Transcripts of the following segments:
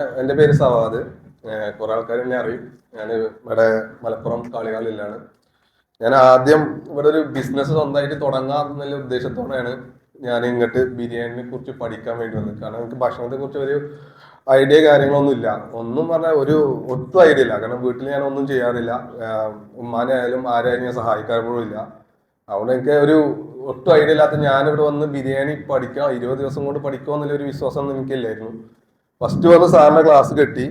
എന്റെ പേര് സവാദ്. കുറെ ആൾക്കാർ എന്നെ അറിയും. ഞാൻ ഇവിടെ മലപ്പുറം കാളികാലിലാണ് ഞാൻ ആദ്യം ഇവിടെ ഒരു ബിസിനസ് സ്വന്തമായിട്ട് തുടങ്ങാം എന്നുള്ള ഉദ്ദേശത്തോടെയാണ് ഞാൻ ഇങ്ങോട്ട് ബിരിയാണിനെ കുറിച്ച് പഠിക്കാൻ വേണ്ടി വന്നത്. കാരണം എനിക്ക് ഭക്ഷണത്തെ കുറിച്ച് ഒരു ഐഡിയ കാര്യങ്ങളൊന്നും ഇല്ല. ഒന്നും പറഞ്ഞാൽ ഒരു ഒട്ടും ഐഡിയ ഇല്ല. കാരണം വീട്ടിൽ ഞാൻ ഒന്നും ചെയ്യാറില്ല. ഉമ്മാനെ ആയാലും ആരായാലും ഞാൻ സഹായിക്കാൻ പോലും ഇല്ല. അതുകൊണ്ട് എനിക്ക് ഒരു ഒട്ടും ഐഡിയ ഇല്ലാത്ത ഞാനിവിടെ വന്ന് ബിരിയാണി പഠിക്കാം ഇരുപത് ദിവസം കൊണ്ട് പഠിക്കുമെന്നുള്ള ഒരു വിശ്വാസം എനിക്കില്ലായിരുന്നു. ഫസ്റ്റ് വന്ന് സാറിന്റെ ക്ലാസ് കെട്ടി.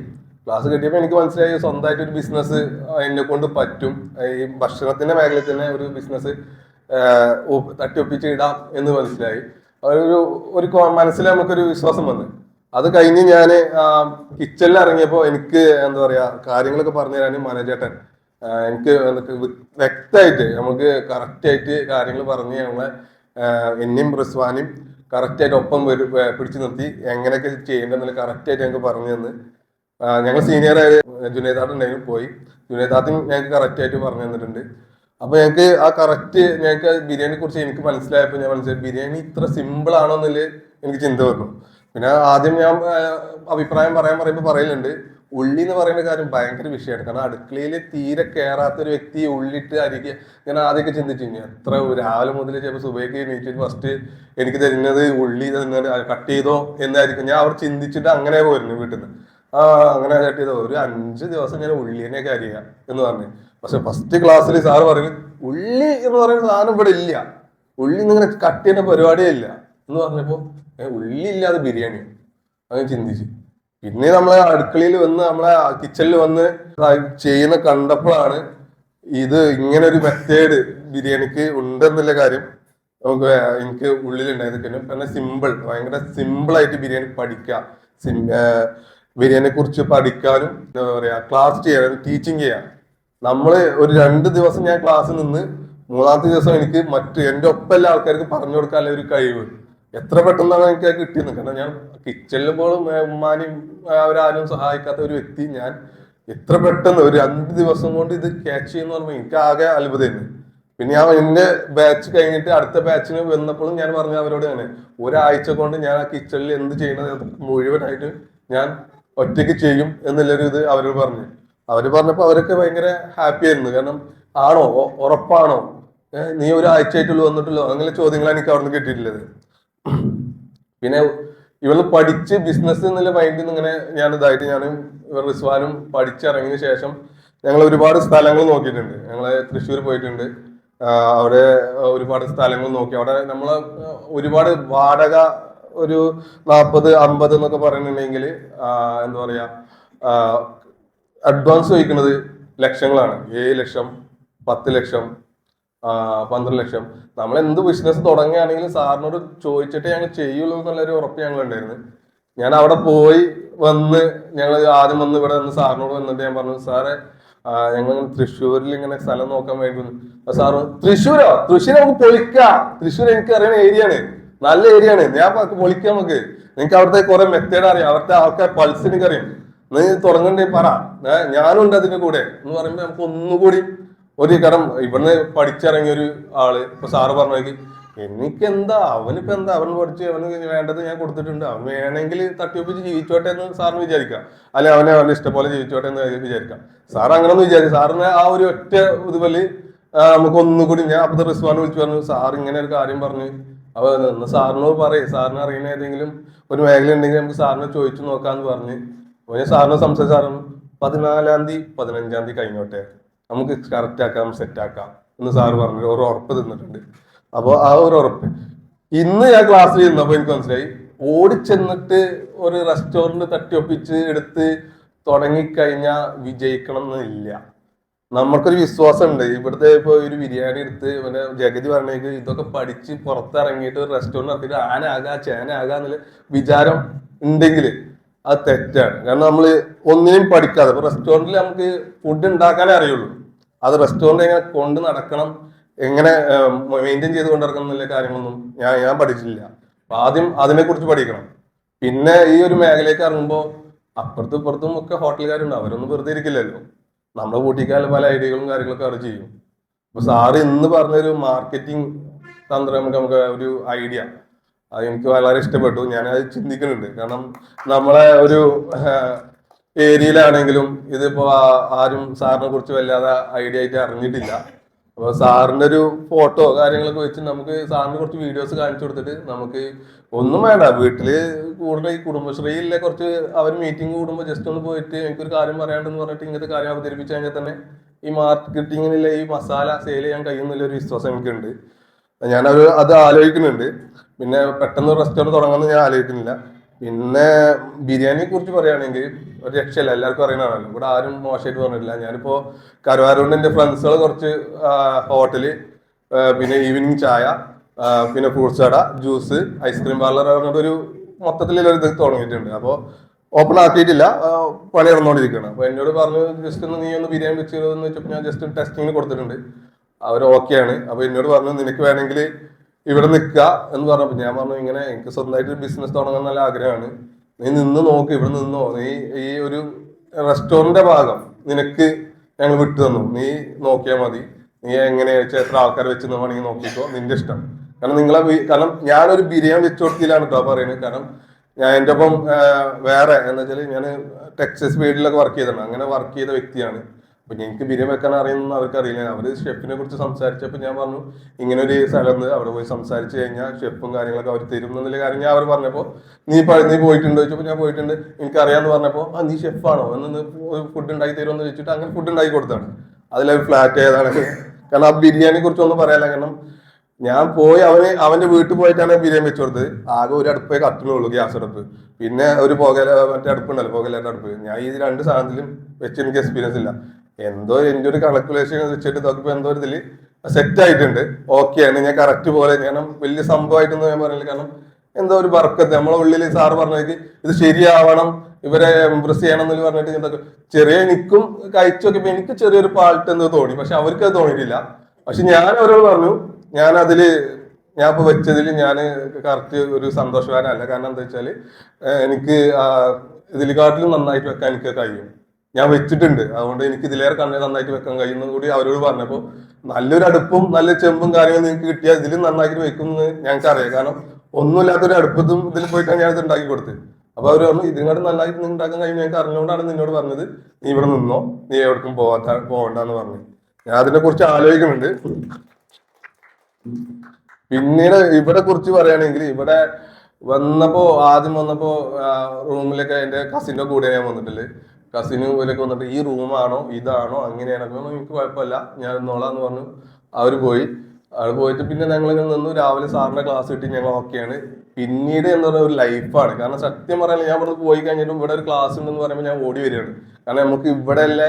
ക്ലാസ് കിട്ടിയപ്പോൾ എനിക്ക് മനസ്സിലായി സ്വന്തമായിട്ട് ഒരു ബിസിനസ് എന്നെ കൊണ്ട് പറ്റും. ഈ ഭക്ഷണത്തിന്റെ മേഖലയിൽ തന്നെ ഒരു ബിസിനസ് തട്ടിയൊപ്പിച്ച് ഇടാം എന്ന് മനസ്സിലായി. ഒരു ഒരു മനസ്സിൽ നമുക്കൊരു വിശ്വാസം വന്നു. അത് കഴിഞ്ഞ് ഞാൻ കിച്ചണിൽ ഇറങ്ങിയപ്പോൾ എനിക്ക് എന്താ പറയാ കാര്യങ്ങളൊക്കെ പറഞ്ഞു തരാൻ മാനേജേട്ടൻ എനിക്ക് വ്യക്തമായിട്ട് നമുക്ക് കറക്റ്റ് ആയിട്ട് കാര്യങ്ങൾ പറഞ്ഞ് ഞങ്ങളെ എന്നെയും റിസ്വാനും കറക്റ്റ് ആയിട്ട് ഒപ്പം പിടിച്ചു നിർത്തി എങ്ങനെയൊക്കെ ചെയ്യേണ്ടതെന്ന് കറക്റ്റായിട്ട് ഞങ്ങൾക്ക് പറഞ്ഞു തന്ന്. ഞങ്ങൾ സീനിയർ ആയ ജുനേദാട്ടുണ്ടെങ്കിൽ പോയി. ജുനേദാത്തും ഞങ്ങൾക്ക് കറക്റ്റ് ആയിട്ട് പറഞ്ഞു തന്നിട്ടുണ്ട്. അപ്പൊ ഞങ്ങൾക്ക് ആ കറക്റ്റ് ഞങ്ങൾക്ക് ബിരിയാണിയെ കുറിച്ച് എനിക്ക് മനസ്സിലായപ്പോൾ ഞാൻ മനസ്സിലായി ബിരിയാണി ഇത്ര സിമ്പിൾ ആണോ എന്നുള്ളത് എനിക്ക് ചിന്ത വന്നു. പിന്നെ ആദ്യം ഞാൻ അഭിപ്രായം പറയാൻ പറയുമ്പോൾ പറയലുണ്ട്. ഉള്ളി എന്ന് പറയുന്ന കാര്യം ഭയങ്കര വിഷയമാണ് കാരണം അടുക്കളയിൽ തീരെ കയറാത്ത ഒരു വ്യക്തി ഉള്ളിട്ട് അരിക്ക് ഞാൻ ആദ്യമൊക്കെ ചിന്തിച്ചു. എത്ര രാവിലെ മുതൽ ചിലപ്പോൾ സുബൈക്ക് എണീറ്റിട്ട് ഫസ്റ്റ് എനിക്ക് തരുന്നത് ഉള്ളി കട്ട് ചെയ്തോ എന്നായിരിക്കും. ഞാൻ അവർ ചിന്തിച്ചിട്ട് അങ്ങനെ പോയിരുന്നു വീട്ടിൽ നിന്ന് ആ അങ്ങനെ കട്ട് ചെയ്തോ. ഒരു അഞ്ച് ദിവസം ഞാൻ ഉള്ളിനെയൊക്കെ അരിയുക എന്ന് പറഞ്ഞു. പക്ഷെ ഫസ്റ്റ് ക്ലാസ്സിൽ സാറ് പറഞ്ഞു ഉള്ളി എന്ന് പറയുന്ന സാധനം ഇവിടെ ഇല്ല. ഉള്ളി ഇങ്ങനെ കട്ട് ചെയ്യുന്ന പരിപാടിയേ ഇല്ല. എന്ന് പറഞ്ഞപ്പോ ഉള്ളി ഇല്ലാതെ ബിരിയാണി അങ്ങനെ ചിന്തിച്ചു. പിന്നെ നമ്മളെ അടുക്കളയിൽ വന്ന് നമ്മളെ കിച്ചണിൽ വന്ന് ചെയ്യുന്ന കണ്ടപ്പോഴാണ് ഇത് ഇങ്ങനെ ഒരു മെത്തേഡ് ബിരിയാണിക്ക് ഉണ്ടെന്നുള്ള കാര്യം നമുക്ക് എനിക്ക് ഉള്ളിലുണ്ടായത്. പിന്നെ പിന്നെ സിമ്പിൾ ഭയങ്കര സിമ്പിൾ ആയിട്ട് ബിരിയാണി പഠിക്കാം ബിരിയാണിയെ കുറിച്ച് പഠിക്കാനും എന്താ പറയാ ക്ലാസ് ചെയ്യാനും ടീച്ചിങ് ചെയ്യാം നമ്മൾ ഒരു രണ്ട് ദിവസം ഞാൻ ക്ലാസ് നിന്ന് മൂന്നാമത്തെ ദിവസം എനിക്ക് മറ്റു എന്റെ എല്ലാ ആൾക്കാർക്ക് പറഞ്ഞു കൊടുക്കാനുള്ള ഒരു കഴിവ്. എത്ര പെട്ടെന്നാണ് എനിക്ക് കിട്ടിയത് കാരണം ഞാൻ കിച്ചണിൽ പോലും ഉമ്മാനെയും അവരാരും സഹായിക്കാത്ത ഒരു വ്യക്തി ഞാൻ എത്ര പെട്ടെന്ന് ഒരു രണ്ട് ദിവസം കൊണ്ട് ഇത് ക്യാച്ച് ചെയ്യുന്ന പറയുമ്പോൾ എനിക്ക് ആകെ അത്ഭുതമായിരുന്നു. പിന്നെ ഞാൻ എന്റെ ബാച്ച് കഴിഞ്ഞിട്ട് അടുത്ത ബാച്ചിന് വന്നപ്പോഴും ഞാൻ പറഞ്ഞു അവരോട് തന്നെ ഒരാഴ്ച കൊണ്ട് ഞാൻ ആ കിച്ചണിൽ എന്ത് ചെയ്യണത് മുഴുവനായിട്ട് ഞാൻ ഒറ്റയ്ക്ക് ചെയ്യും എന്നുള്ളൊരു ഇത് അവരോട് പറഞ്ഞു. അവർ പറഞ്ഞപ്പോ അവരൊക്കെ ഭയങ്കര ഹാപ്പി ആയിരുന്നു. കാരണം ആണോ? ഉറപ്പാണോ? നീ ഒരാഴ്ചയായിട്ടുള്ളൂ വന്നിട്ടുള്ളൂ. അങ്ങനെ ചോദ്യങ്ങളാണ് എനിക്ക് അവിടുന്ന് കിട്ടിയിട്ടുള്ളത്. പിന്നെ ഇവൾ പഠിച്ച് ബിസിനസ് എന്നുള്ള മൈൻഡിൽ ഇങ്ങനെ ഞാൻ ഇതായിട്ട് ഞാൻ ഇവർ റിസ്വാനും പഠിച്ചിറങ്ങിയ ശേഷം ഞങ്ങൾ ഒരുപാട് സ്ഥലങ്ങൾ നോക്കിയിട്ടുണ്ട്. ഞങ്ങൾ തൃശ്ശൂർ പോയിട്ടുണ്ട്. അവിടെ ഒരുപാട് സ്ഥലങ്ങൾ നോക്കി. അവിടെ നമ്മൾ ഒരുപാട് വാടക ഒരു നാൽപ്പത് അമ്പത് എന്നൊക്കെ പറയുന്നുണ്ടെങ്കിൽ എന്താ പറയാ അഡ്വാൻസ് ചോദിക്കുന്നത് ലക്ഷങ്ങളാണ്. ഏഴ് ലക്ഷം പത്ത് ലക്ഷം പന്ത്രണ്ട് ലക്ഷം. നമ്മൾ എന്ത് ബിസിനസ് തുടങ്ങുകയാണെങ്കിലും സാറിനോട് ചോദിച്ചിട്ട് ഞങ്ങൾ ചെയ്യുള്ളൂ എന്നുള്ളൊരു ഉറപ്പ് ഞങ്ങൾ ഉണ്ടായിരുന്നു ഞാൻ അവിടെ പോയി വന്ന് ഞങ്ങൾ ആദ്യം വന്ന് ഇവിടെ വന്ന് സാറിനോട് വന്നിട്ട് ഞാൻ പറഞ്ഞു സാറേ ഞങ്ങൾ തൃശ്ശൂരിൽ ഇങ്ങനെ സ്ഥലം നോക്കാൻ വേണ്ടി സാറ് തൃശ്ശൂരോ? തൃശ്ശൂർ നമുക്ക് പൊളിക്കാം. തൃശ്ശൂർ എനിക്ക് അറിയുന്ന ഏരിയ ആണ് നല്ല ഏരിയ ആണ് ഞാൻ പൊളിക്കാം നമുക്ക്. നിങ്ങൾക്ക് അവിടുത്തെ കുറെ മെത്തേഡ് അറിയാം. അവിടുത്തെ ആൾക്കാർ പൾസ് എനിക്ക് അറിയാം നീ തുടങ്ങണ്ടേ പറ. ഞാനുണ്ട് അതിന്റെ കൂടെ. എന്ന് പറയുമ്പോ നമുക്ക് ഒന്നുകൂടി ഒരു കാരണം ഇവിടുന്ന് പഠിച്ചിറങ്ങിയ ഒരു ആൾ ഇപ്പൊ സാറ് എനിക്ക് എന്താ അവനിപ്പോ എന്താ? അവൻ പഠിച്ച് അവന് വേണ്ടത് ഞാൻ കൊടുത്തിട്ടുണ്ട്. അവൻ വേണമെങ്കിൽ തട്ടിയൊപ്പിച്ച് ജീവിച്ചോട്ടെ എന്ന് സാറിന് വിചാരിക്കാം. അല്ലെ അവനെ അവന്റെ ഇഷ്ടംപോലെ ജീവിച്ചോട്ടെ എന്ന് വിചാരിക്കാം. സാർ അങ്ങനെ ഒന്ന് വിചാരിക്കും സാറിന് ആ ഒരു ഒറ്റ ഇതുപോലെ നമുക്ക് ഒന്നുകൂടി ഞാൻ അപ്പത്തെ റിസ്വാൻ വിളിച്ചു പറഞ്ഞു സാർ ഇങ്ങനെ ഒരു കാര്യം പറഞ്ഞു അപ്പൊ സാറിനോട് പറയും. സാറിന് അറിയുന്ന ഏതെങ്കിലും ഒരു മേഖല ഉണ്ടെങ്കിൽ നമുക്ക് സാറിനെ ചോദിച്ചു നോക്കാന്ന് പറഞ്ഞ്. സാറിനെ സംസാരിച്ച സാറും പതിനാലാം തീയതി പതിനഞ്ചാം തീയതി കഴിഞ്ഞോട്ടെ. നമുക്ക് കറക്റ്റ് ആക്കാം സെറ്റ് ആക്കാം എന്ന് സാറ് പറഞ്ഞു. ഒരു ഉറപ്പ് തന്നിട്ടുണ്ട്. അപ്പോൾ ആ ഒരു ഉറപ്പ്. ഇന്ന് ഞാൻ ക്ലാസ്സിൽ ഇരുന്നപ്പോൾ എനിക്ക് മനസ്സിലായി. ഓടിച്ചെന്നിട്ട് ഒരു റെസ്റ്റോറന്റ് തട്ടിയൊപ്പിച്ച് എടുത്ത് തുടങ്ങിക്കഴിഞ്ഞാൽ വിജയിക്കണം എന്നില്ല നമുക്കൊരു വിശ്വാസം ഉണ്ട് ഇവിടുത്തെ ഇപ്പൊ ഒരു ബിരിയാണി എടുത്ത് പിന്നെ ജഗതി പറഞ്ഞേക്ക് ഇതൊക്കെ പഠിച്ച് പുറത്തിറങ്ങിയിട്ട് ഒരു റെസ്റ്റോറന്റ് നടത്തിയിട്ട് ആനാകാ ചേനാകാ എന്നുള്ള വിചാരം ഉണ്ടെങ്കിൽ അത് തെറ്റാണ്. കാരണം നമ്മൾ ഒന്നിനും പഠിക്കാതെ ഇപ്പൊ റെസ്റ്റോറന്റിൽ നമുക്ക് ഫുഡ് ഉണ്ടാക്കാനേ അറിയുള്ളൂ. അത് റെസ്റ്റോറന്റ് എങ്ങനെ കൊണ്ട് നടക്കണം എങ്ങനെ മെയിന്റെയിൻ ചെയ്ത് കൊണ്ടിറക്കണം എന്നുള്ള കാര്യങ്ങളൊന്നും ഞാൻ ഞാൻ പഠിച്ചില്ല ആദ്യം അതിനെ കുറിച്ച് പഠിക്കണം. പിന്നെ ഈ ഒരു മേഖലയ്ക്ക് ഇറങ്ങുമ്പോൾ അപ്പുറത്തും ഇപ്പുറത്തും ഒക്കെ ഹോട്ടലുകാരുണ്ട് അവരൊന്നും വെറുതെ ഇരിക്കില്ലല്ലോ. നമ്മളെ കൂട്ടിക്കാല പല ഐഡിയകളും കാര്യങ്ങളൊക്കെ അവർ ചെയ്യും. അപ്പൊ സാറ് ഇന്ന് പറഞ്ഞൊരു മാർക്കറ്റിംഗ് തന്ത്രം നമുക്ക് നമുക്ക് ഒരു ഐഡിയ അത് എനിക്ക് വളരെ ഇഷ്ടപ്പെട്ടു. ഞാൻ അത് ചിന്തിക്കുന്നുണ്ട് കാരണം നമ്മളെ ഒരു ഏരിയയിലാണെങ്കിലും ഇതിപ്പോ ആരും സാറിനെ കുറിച്ച് വല്ലാതെ ഐഡിയ ആയിട്ട് അറിഞ്ഞിട്ടില്ല. അപ്പൊ സാറിന്റെ ഒരു ഫോട്ടോ കാര്യങ്ങളൊക്കെ വെച്ച് നമുക്ക് സാറിന് കുറച്ച് വീഡിയോസ് കാണിച്ചു കൊടുത്തിട്ട് നമുക്ക് ഒന്നും വേണ്ട. വീട്ടിൽ കൂടുതൽ ഈ കുടുംബശ്രീയിലെ കുറച്ച് അവർ മീറ്റിംഗ് കൂടുമ്പോൾ ജസ്റ്റ് ഒന്ന് പോയിട്ട് എനിക്കൊരു കാര്യം പറയാണ്ടെന്ന് പറഞ്ഞിട്ട് ഇങ്ങനത്തെ കാര്യം അവതരിപ്പിച്ചു കഴിഞ്ഞാൽ തന്നെ ഈ മാർക്കറ്റിങ്ങിലെ ഈ മസാല സെയിൽ ചെയ്യാൻ കഴിയുന്നില്ല ഒരു വിശ്വാസം എനിക്കുണ്ട്. ഞാനത് അത് ആലോചിക്കുന്നുണ്ട്. പിന്നെ പെട്ടെന്ന് റെസ്റ്റോറന്റ് തുടങ്ങുമെന്ന് ഞാൻ ആലോചിക്കുന്നില്ല. പിന്നെ ബിരിയാണിയെ കുറിച്ച് പറയുകയാണെങ്കിൽ ഒരു രക്ഷയില്ല. എല്ലാവർക്കും അറിയണതാണല്ലോ ഇവിടെ ആരും മോശമായിട്ട് പറഞ്ഞിട്ടില്ല. ഞാനിപ്പോ കരുവാരുകൊണ്ട് എന്റെ ഫ്രണ്ട്സുകൾ കുറച്ച് ഹോട്ടൽ പിന്നെ ഈവനിങ് ചായ പിന്നെ ഫ്രൂട്ട്സ് കട ജ്യൂസ് ഐസ്ക്രീം പാർലർ പറഞ്ഞിട്ട് ഒരു മൊത്തത്തിൽ ഒരു ഇത് തുടങ്ങിയിട്ടുണ്ട്. അപ്പോൾ ഓപ്പൺ ആക്കിയിട്ടില്ല. പണി നടന്നുകൊണ്ടിരിക്കുകയാണ്. അപ്പോൾ എന്നോട് പറഞ്ഞു ജസ്റ്റ് ഒന്ന് നീ ഒന്ന് ബിരിയാണി വെച്ച് വെച്ചപ്പോൾ ഞാൻ ജസ്റ്റ് ടെസ്റ്റിങ്ങിന് കൊടുത്തിട്ടുണ്ട്. അവർ ഓക്കെയാണ്. അപ്പൊ എന്നോട് പറഞ്ഞു നിനക്ക് വേണമെങ്കിൽ ഇവിടെ നിൽക്കുക എന്ന് പറഞ്ഞപ്പോൾ ഞാൻ പറഞ്ഞു ഇങ്ങനെ എനിക്ക് സ്വന്തമായിട്ട് ബിസിനസ് തുടങ്ങാൻ നല്ല ആഗ്രഹമാണ്. നീ നിന്ന് നോക്ക് ഇവിടെ നിന്നോ. നീ ഈ ഒരു റെസ്റ്റോറന്റിന്റെ ഭാഗം നിനക്ക് ഞങ്ങൾ വിട്ടു തന്നു. നീ നോക്കിയാൽ മതി. നീ എങ്ങനെ വെച്ചാൽ എത്ര ആൾക്കാർ വെച്ച് വേണമെങ്കിൽ നോക്കിക്കോ. നിന്റെ ഇഷ്ടം. കാരണം നിങ്ങളെ കാരണം ഞാനൊരു ബിരിയാണി വെച്ച് കൊടുത്തില്ലാണ് കേട്ടോ പറയുന്നത് കാരണം ഞാൻ എന്റെ ഒപ്പം വേറെ എന്ന് വെച്ചാൽ ഞാൻ ടെക്സസ് ഫീൽഡിലൊക്കെ വർക്ക് ചെയ്തിട്ടുണ്ട് അങ്ങനെ വർക്ക് ചെയ്ത വ്യക്തിയാണ്. അപ്പൊ എനിക്ക് ബിരിയാണി വെക്കാൻ അറിയുന്ന അവർക്ക് അറിയില്ല അവർ ഷെഫിനെ കുറിച്ച് സംസാരിച്ചപ്പോൾ ഞാൻ പറഞ്ഞു ഇങ്ങനെ ഒരു സ്ഥലം അവിടെ പോയി സംസാരിച്ചു കഴിഞ്ഞാൽ ഷെഫും കാര്യങ്ങളൊക്കെ അവർ തരും എന്നുള്ള കാര്യം ഞാൻ അവർ പറഞ്ഞപ്പോൾ നീ നീ പോയിട്ടുണ്ടോ? ചോദിച്ചപ്പോൾ ഞാൻ പോയിട്ടുണ്ട്. എനിക്ക് അറിയാന്ന് പറഞ്ഞപ്പോൾ ആ നീ ഷെഫാണോ എന്ന് ഫുഡ് ഉണ്ടാക്കി തരുമെന്ന് ചോദിച്ചിട്ട് അങ്ങനെ ഫുഡ് ഉണ്ടാക്കി കൊടുത്താണ്. അതിലൊരു ഫ്ലാറ്റ് ഏതാണ്? കാരണം ആ ബിരിയാണിയെ കുറിച്ച് ഒന്നും പറയാനില്ല കാരണം ഞാൻ പോയി അവന് അവന്റെ വീട്ടിൽ പോയിട്ടാണ് ബിരിയാണി വെച്ചു കൊടുത്തത് ആകെ ഒരു അടുപ്പേ കത്തുന്നുള്ളൂ ഗ്യാസ് അടുപ്പ്. പിന്നെ ഒരു പുകയില മറ്റേ അടുപ്പുണ്ടല്ലോ പുകലേന്റെ അടുപ്പ്. ഞാൻ ഈ രണ്ട് സാധനത്തിലും വെച്ച് എനിക്ക് എക്സ്പീരിയൻസ് ഇല്ല. എന്തോ എന്റെ ഒരു കാൽക്കുലേഷൻ വെച്ചിട്ട് നോക്കിയപ്പോൾ എന്തോ ഒരു ഇതിൽ സെറ്റ് ആയിട്ടുണ്ട്. ഓക്കെ ആണ്. ഞാൻ കറക്റ്റ് പോലെ. കാരണം വലിയ സംഭവമായിട്ടൊന്നും ഞാൻ പറഞ്ഞില്ല. കാരണം എന്തോ ഒരു വർക്കത്ത്. നമ്മളെ ഉള്ളിൽ സാറ് പറഞ്ഞേക്ക് ഇത് ശരിയാവണം. ഇവരെ ഇംപ്രസ് ചെയ്യണം എന്ന് പറഞ്ഞിട്ട് എന്തൊക്കെ ചെറിയ എനിക്കും കഴിച്ചു നോക്കിയപ്പോൾ എനിക്ക് ചെറിയൊരു പാൾട്ട് എന്ന് തോന്നി. പക്ഷെ അവർക്ക് അത് തോന്നിയിട്ടില്ല. പക്ഷെ ഞാൻ അവരോട് പറഞ്ഞു ഞാൻ അതിൽ ഞാൻ ഇപ്പൊ വെച്ചതിൽ ഞാൻ കറക്റ്റ് ഒരു സന്തോഷവാനല്ല കാരണം എന്താ വെച്ചാൽ എനിക്ക് എനിക്ക് കാട്ടിലും നന്നായിട്ട് വെക്കാൻ എനിക്ക് കഴിയും. ഞാൻ വെച്ചിട്ടുണ്ട്. അതുകൊണ്ട് എനിക്ക് ഇതിലേറെ കണ്ണേ നന്നായിട്ട് വെക്കാൻ കഴിയുന്ന കൂടി അവരോട് പറഞ്ഞപ്പോൾ നല്ലൊരു അടുപ്പും നല്ല ചെമ്പും കാര്യങ്ങളും നിങ്ങൾക്ക് കിട്ടിയാൽ ഇതിലും നന്നായിട്ട് വെക്കും എന്ന് ഞങ്ങൾക്ക് അറിയാം. കാരണം ഒന്നുമില്ലാത്തൊരു അടുപ്പത്തും ഇതിൽ പോയിട്ടാണ് ഞാൻ ഇത് ഉണ്ടാക്കി കൊടുത്തത്. അപ്പൊ അവർ പറഞ്ഞു ഇതിനോട് നന്നായിട്ട് നിങ്ങൾ ഉണ്ടാക്കാൻ കഴിയും. ഞങ്ങൾക്ക് അറിഞ്ഞുകൊണ്ടാണ് നിന്നോട് പറഞ്ഞത്. നീ ഇവിടെ നിന്നോ? നീ എവിടേക്കും പോവാത്ത പോകണ്ടെന്ന് പറഞ്ഞു. ഞാൻ അതിനെ കുറിച്ച് ആലോചിക്കുന്നുണ്ട്. പിന്നീട് ഇവിടെ കുറിച്ച് പറയുകയാണെങ്കിൽ ഇവിടെ വന്നപ്പോ ആദ്യം വന്നപ്പോ റൂമിലൊക്കെ എന്റെ കസിന്റെ കൂടെ ഞാൻ വന്നിട്ടില്ലേ കസിനും ഇവരൊക്കെ വന്നിട്ട് ഈ റൂമാണോ ഇതാണോ അങ്ങനെയാണോ എനിക്ക് കുഴപ്പമില്ല. ഞാൻ നിന്നോളാന്ന് പറഞ്ഞു. അവർ പോയി. അവിടെ പോയിട്ട് പിന്നെ ഞങ്ങൾ ഇങ്ങനെ നിന്നു. രാവിലെ സാറിന്റെ ക്ലാസ് കിട്ടി. ഞങ്ങൾ ഓക്കെയാണ് പിന്നീട് എന്ന് പറയുന്ന ഒരു ലൈഫാണ് കാരണം സത്യം പറയാൻ ഞാൻ ഇവിടെ പോയി കഴിഞ്ഞിട്ടും ഇവിടെ ഒരു ക്ലാസ് ഉണ്ടെന്ന് പറയുമ്പോൾ ഞാൻ ഓടി വരികയാണ്. കാരണം നമുക്ക് ഇവിടെ ഉള്ള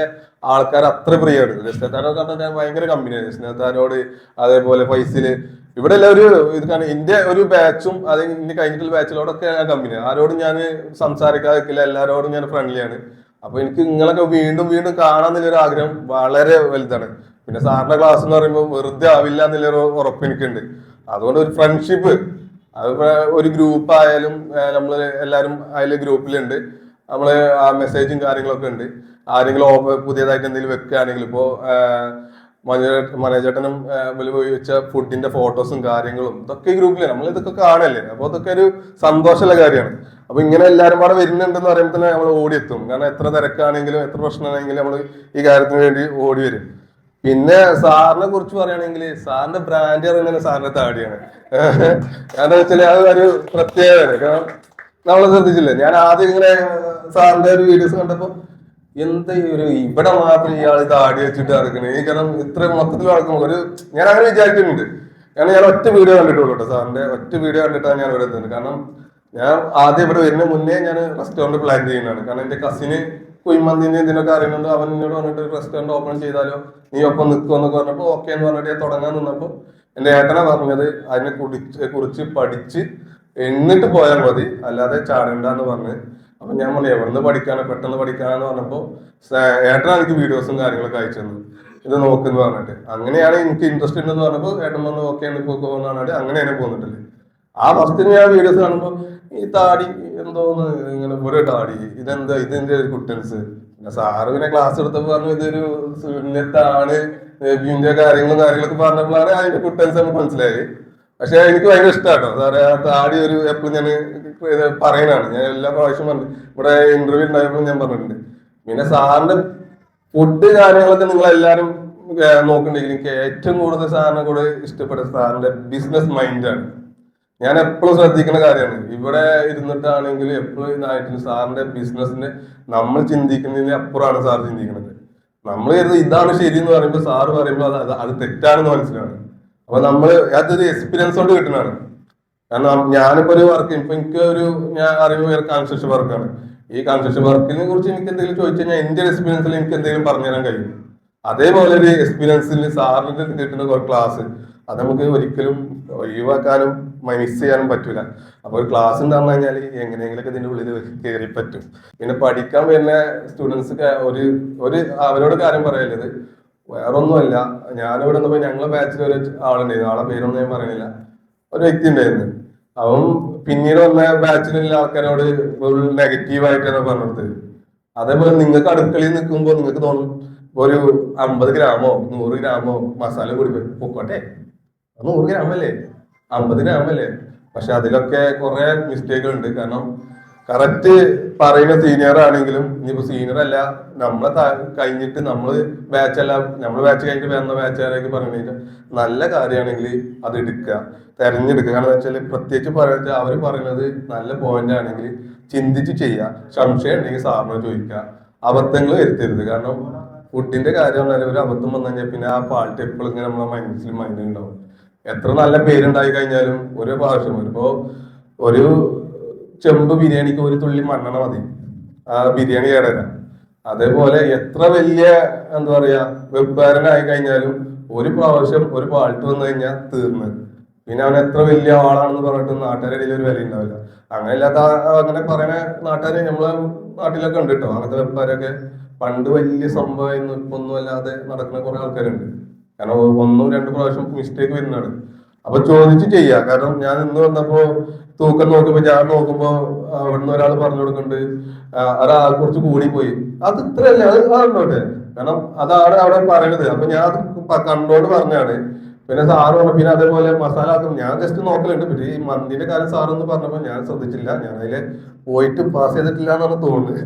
ആൾക്കാർ അത്ര പ്രിയമാണ്. ജസ്നത്താനൊക്കെ പറഞ്ഞാൽ ഞാൻ ഭയങ്കര കമ്പനിയാണ് ജസ്നത്താനോട് അതേപോലെ ഫൈസിൽ ഇവിടെ ഒരു ഇത് കാരണം എന്റെ ഒരു ബാച്ചും അത് ഇനി കഴിഞ്ഞിട്ടുള്ള ബാച്ചിലോടൊക്കെ ഞാൻ കമ്പനിയാണ് ആരോടും ഞാൻ സംസാരിക്കാതിരിക്കില്ല എല്ലാവരോടും ഞാൻ ഫ്രണ്ട്ലിയാണ് അപ്പൊ എനിക്ക് നിങ്ങളൊക്കെ വീണ്ടും വീണ്ടും കാണാൻ ഒരു ആഗ്രഹം വളരെ വലുതാണ്. പിന്നെ സാറിന്റെ ക്ലാസ് എന്ന് പറയുമ്പോൾ വെറുതെ ആവില്ല എന്നുള്ളൊരു ഉറപ്പ് എനിക്കുണ്ട്. അതുകൊണ്ട് ഒരു ഫ്രണ്ട്ഷിപ്പ് അത് ഒരു ഗ്രൂപ്പ് ആയാലും നമ്മൾ എല്ലാവരും അതിൽ ഗ്രൂപ്പിലുണ്ട് നമ്മൾ ആ മെസ്സേജും കാര്യങ്ങളൊക്കെ ഉണ്ട്. ആരെങ്കിലും പുതിയതായിട്ട് എന്തെങ്കിലും വെക്കുകയാണെങ്കിൽ ഇപ്പോ മനേജേട്ടനും വെച്ച ഫുഡിന്റെ ഫോട്ടോസും കാര്യങ്ങളും ഇതൊക്കെ ഗ്രൂപ്പിലാണ് നമ്മൾ ഇതൊക്കെ കാണല്ലേ? അപ്പൊ അതൊക്കെ ഒരു സന്തോഷമുള്ള കാര്യമാണ്. അപ്പൊ ഇങ്ങനെ എല്ലാവരും പാടെ വരുന്നുണ്ടെന്ന് പറയുമ്പോൾ തന്നെ നമ്മൾ ഓടിയെത്തും. കാരണം എത്ര തിരക്കാണെങ്കിലും എത്ര പ്രശ്നമാണെങ്കിലും നമ്മൾ ഈ കാര്യത്തിന് വേണ്ടി ഓടി വരും. പിന്നെ സാറിനെ കുറിച്ച് പറയുകയാണെങ്കിൽ സാറിന്റെ ബ്രാൻഡ് പറയുന്നത് സാറിന്റെ താടിയാണ്. കാരണം വെച്ചാൽ അത് ഒരു പ്രത്യേകത കാരണം നമ്മൾ ശ്രദ്ധിച്ചില്ലേ? ഞാൻ ആദ്യം ഇങ്ങനെ സാറിന്റെ ഒരു വീഡിയോസ് കണ്ടപ്പോ എന്താ ഒരു ഇവിടെ മാത്രം ഇയാൾ താടി വെച്ചിട്ട് നടക്കണേ? കാരണം ഇത്ര മൊത്തത്തിൽ നടക്കുമ്പോൾ ഒരു ഞാൻ അങ്ങനെ വിചാരിച്ചിട്ടുണ്ട് കാരണം ഞാൻ ഒറ്റ വീഡിയോ കണ്ടിട്ടുള്ളൂ കേട്ടോ സാറിന്റെ. ഒറ്റ വീഡിയോ കണ്ടിട്ടാണ് ഞാൻ ഇവിടെ എത്തുന്നത്. കാരണം ഞാൻ ആദ്യം ഇവിടെ വരുന്ന മുന്നേ ഞാൻ റെസ്റ്റോറന്റ് പ്ലാൻ ചെയ്യുന്നതാണ്. കാരണം എന്റെ കസിന് കുയിമന്തിന്റെ ഇതിനൊക്കെ അറിയുന്നുണ്ട് അവൻ എന്നോട് പറഞ്ഞിട്ട് റെസ്റ്റോറന്റ് ഓപ്പൺ ചെയ്താലോ നീ ഒപ്പം നിൽക്കുമെന്നൊക്കെ പറഞ്ഞപ്പോൾ ഓക്കെ എന്ന് പറഞ്ഞിട്ട് ഞാൻ തുടങ്ങാൻ നിന്നപ്പോൾ എന്റെ ഏട്ടനെ പറഞ്ഞത് അതിനെ കുറിച്ച് കുറിച്ച് പഠിച്ച് എന്നിട്ട് പോയാൽ മതി. അല്ലാതെ ചാടണ്ടെന്ന് പറഞ്ഞ് അപ്പൊ ഞാൻ പറഞ്ഞു എവിടുന്ന് പഠിക്കാണ് പെട്ടെന്ന് പഠിക്കാന്ന് പറഞ്ഞപ്പോ ഏട്ടനാണ് ഏട്ടനാ എനിക്ക് വീഡിയോസും കാര്യങ്ങളൊക്കെ അയച്ചു ഇത് നോക്കുന്നു പറഞ്ഞിട്ട്. അങ്ങനെയാണ് എനിക്ക് ഇൻട്രസ്റ്റ് ഉണ്ടെന്ന് പറഞ്ഞപ്പോൾ ഏട്ടൻ വന്ന് ഓക്കെ എന്ന് അങ്ങനെ അങ്ങനെയാണ് പോന്നിട്ടില്ല. ആ ഫസ്റ്റിന് ഞാൻ വീഡിയോസ് കാണുമ്പോൾ ഈ താടി എന്തോന്ന്? ഇങ്ങനെ ഒരു താടി. ഇതെന്താ? ഇതിന്റെ ഒരു കുട്ടൻസ്? പിന്നെ സാറ് പിന്നെ ക്ലാസ് എടുത്തപ്പോൾ പറഞ്ഞു ഇതൊരു സുന്നത്താണ് നബിന്റെ കാര്യങ്ങളും കാര്യങ്ങളൊക്കെ പറഞ്ഞപ്പോഴാണ് അതിന്റെ കുട്ടൻസ് നമുക്ക് മനസ്സിലായി പക്ഷെ എനിക്ക് ഭയങ്കര ഇഷ്ടമാണ് എന്താ പറയുക താടി ഒരു എപ്പോഴും ഞാൻ പറയുന്നതാണ് ഞാൻ എല്ലാ പ്രാവശ്യം പറഞ്ഞു ഇവിടെ ഇന്റർവ്യൂ ഉണ്ടായപ്പോൾ ഞാൻ പറഞ്ഞിട്ടുണ്ട്. പിന്നെ സാറിന്റെ ഫുഡ് കാര്യങ്ങളൊക്കെ നിങ്ങൾ എല്ലാവരും നോക്കുന്നുണ്ടെങ്കിൽ എനിക്ക് ഏറ്റവും കൂടുതൽ സാറിനെ കൂടെ ഇഷ്ടപ്പെട്ട സാറിന്റെ ബിസിനസ് മൈൻഡാണ് ഞാൻ എപ്പോഴും ശ്രദ്ധിക്കുന്ന കാര്യമാണ്. ഇവിടെ ഇരുന്നിട്ടാണെങ്കിലും എപ്പോഴും ഇതായിട്ടും സാറിന്റെ ബിസിനസ്സിന് നമ്മൾ ചിന്തിക്കുന്നതിന് അപ്പുറമാണ് സാർ ചിന്തിക്കുന്നത്. നമ്മൾ ഇതാണ് ശരി എന്ന് പറയുമ്പോൾ സാറ് പറയുമ്പോൾ അത് അത് തെറ്റാണെന്ന് മനസ്സിലാണ്. അപ്പൊ നമ്മൾ അതൊരു എക്സ്പീരിയൻസ് കൊണ്ട് കിട്ടുന്നതാണ്. കാരണം ഞാനിപ്പോ ഒരു വർക്ക് ഇപ്പൊ എനിക്ക് ഒരു ഞാൻ അറിവ് കൺസ്ട്രക്ഷൻ വർക്കാണ് ഈ കൺസ്ട്രക്ഷൻ വർക്കിനെ കുറിച്ച് എനിക്ക് എന്തെങ്കിലും ചോദിച്ചു കഴിഞ്ഞാൽ എന്റെ എക്സ്പീരിയൻസിൽ എനിക്ക് എന്തെങ്കിലും പറഞ്ഞു തരാൻ കഴിയും. അതേപോലെ ഒരു എക്സ്പീരിയൻസിൽ സാറിന് കിട്ടുന്ന ഒരു ക്ലാസ് അത് നമുക്ക് ഒരിക്കലും ഒഴിവാക്കാനും മിസ് ചെയ്യാനും പറ്റൂല. അപ്പൊ ഒരു ക്ലാസ് ഉണ്ടാകുന്ന കഴിഞ്ഞാൽ എങ്ങനെയെങ്കിലൊക്കെ ഇതിന്റെ ഉള്ളിൽ കയറി പറ്റും പിന്നെ പഠിക്കാൻ വരുന്ന സ്റ്റുഡൻസ് ഒരു ഒരു അവരോട് കാര്യം പറയല്ലത് വേറൊന്നുമല്ല. ഞാനിവിടെ നിന്ന് ഞങ്ങളെ ബാച്ചിൽ ഒരു ആളുണ്ടായിരുന്നു. ആളെ പേരൊന്നും ഞാൻ പറയുന്നില്ല. ഒരു വ്യക്തി ഉണ്ടായിരുന്നു അവൻ പിന്നീട് വന്ന ബാച്ചിലുള്ള ആൾക്കാരോട് നെഗറ്റീവ് നെഗറ്റീവായിട്ടാണ് പറഞ്ഞത്. അതേപോലെ നിങ്ങൾക്ക് അടുക്കളയിൽ നിൽക്കുമ്പോൾ നിങ്ങൾക്ക് തോന്നും ഒരു അമ്പത് ഗ്രാമോ നൂറ് ഗ്രാമോ മസാല കൂടി പൊക്കോട്ടെ. നൂറ് ഗ്രാമല്ലേ? അമ്പത് ഗ്രാമല്ലേ? പക്ഷെ അതിലൊക്കെ കുറെ മിസ്റ്റേക്കുകൾ ഉണ്ട് കാരണം കറക്റ്റ് പറയുന്ന സീനിയർ ആണെങ്കിലും ഇനിയിപ്പോ സീനിയർ അല്ല നമ്മളെ കഴിഞ്ഞിട്ട് നമ്മൾ ബാച്ച് അല്ല നമ്മൾ ബാച്ച് കഴിഞ്ഞിട്ട് വരുന്ന ബാച്ചുകാരൊക്കെ പറഞ്ഞു നല്ല കാര്യമാണെങ്കിൽ അത് എടുക്കുക തെരഞ്ഞെടുക്കുക. കാരണം വെച്ചാൽ പ്രത്യേകിച്ച് പറയുന്നത് അവർ പറയുന്നത് നല്ല പോയിന്റ് ആണെങ്കിൽ ചിന്തിച്ച് ചെയ്യുക. സംശയം ഉണ്ടെങ്കിൽ സാറിനോട് ചോദിക്കുക. അബദ്ധങ്ങൾ വരുത്തരുത്. കാരണം ഫുഡിന്റെ കാര്യം പറഞ്ഞാൽ ഒരു അബദ്ധം വന്നു കഴിഞ്ഞാൽ പിന്നെ ആ പാട്ട് എപ്പോഴും ഇങ്ങനെ നമ്മളെ മനസ്സിൽ മൈൻഡിൽ ഉണ്ടാവും. എത്ര നല്ല പേരുണ്ടായി കഴിഞ്ഞാലും ഒരു പ്രാവശ്യം ഇപ്പോ ഒരു ചെമ്പ് ബിരിയാണിക്ക് ഒരു തുള്ളി മണ്ണെണ്ണ മതി. ആ ബിരിയാണി കേടാ അതേപോലെ എത്ര വലിയ എന്താ പറയാ വെപ്പാരനായി കഴിഞ്ഞാലും ഒരു പ്രാവശ്യം ഒരു പാൾട്ട് വന്നു കഴിഞ്ഞാൽ തീർന്ന്. പിന്നെ അവൻ എത്ര വലിയ ആളാണെന്ന് പറഞ്ഞിട്ട് നാട്ടുകാരുടെ ഇടയിൽ ഒരു വില ഉണ്ടാവില്ല അങ്ങനെ ഇല്ലാത്ത അങ്ങനെ പറയുന്ന നാട്ടുകാരെ നമ്മളെ നാട്ടിലൊക്കെ ഉണ്ട് കേട്ടോ അങ്ങനത്തെ വെപ്പാരൊക്കെ പണ്ട് വലിയ സംഭവമായിരുന്നു. ഇപ്പൊ ഒന്നും അല്ലാതെ നടക്കുന്ന കുറെ ആൾക്കാരുണ്ട്. കാരണം ഒന്നും രണ്ട് പ്രാവശ്യം മിസ്റ്റേക്ക് വരുന്നതാണ്. അപ്പൊ ചോദിച്ചു ചെയ്യാ. കാരണം ഞാൻ ഇന്ന് വന്നപ്പോ തൂക്കം നോക്കുമ്പോ ഞാൻ നോക്കുമ്പോ അവിടുന്ന് ഒരാൾ പറഞ്ഞു കൊടുക്കുന്നുണ്ട് ഒരാൾ കുറച്ച് കൂടി പോയി അത് ഇത്രയല്ല അത് അതുണ്ടോട്ടെ കാരണം അതാണ് അവിടെ പറയുന്നത് അപ്പൊ ഞാൻ അത് കണ്ടോണ്ട് പറഞ്ഞാണ് പിന്നെ സാറ് പറഞ്ഞു പിന്നെ അതേപോലെ മസാല ആക്കും. ഞാൻ ജസ്റ്റ് നോക്കലുണ്ട്. പിന്നെ ഈ മന്തിന്റെ കാര്യം സാറൊന്ന് പറഞ്ഞപ്പോ ഞാൻ ശ്രദ്ധിച്ചില്ല. ഞാൻ അതിൽ പോയിട്ട് പാസ് ചെയ്തിട്ടില്ല എന്നാണ് തോന്നുന്നത്.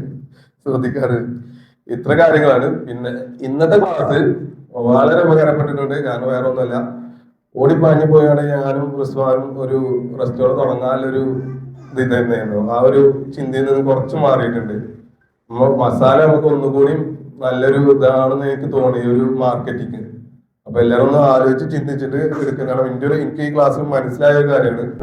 ശ്രദ്ധിക്കാറ്. ഇത്ര കാര്യങ്ങളാണ്. പിന്നെ ഇന്നത്തെ ക്ലാസ് വളരെ ഉപകാരപ്പെട്ടിട്ടുണ്ട്. കാരണം വേറെ ഒന്നുമല്ല ഓടിപ്പാഞ്ഞു പോയാണ് ഞാനും റിസ്വാനും ഒരു റെസ്റ്റോറന്റ് തുടങ്ങാനൊരു ഇത് തന്നെയായിരുന്നു. ആ ഒരു ചിന്തയിൽ നിന്ന് കുറച്ച് മാറിയിട്ടുണ്ട്. മസാല നമുക്ക് ഒന്നുകൂടി നല്ലൊരു ഇതാണെന്ന് എനിക്ക് തോന്നി ഒരു മാർക്കറ്റിങ് അപ്പൊ എല്ലാവരും ഒന്ന് ആലോചിച്ച് ചിന്തിച്ചിട്ട് എടുക്കുക കാരണം എന്റെ ഒരു എനിക്ക് ഈ ക്ലാസ്സിൽ മനസ്സിലായ ഒരു കാര്യമാണ്.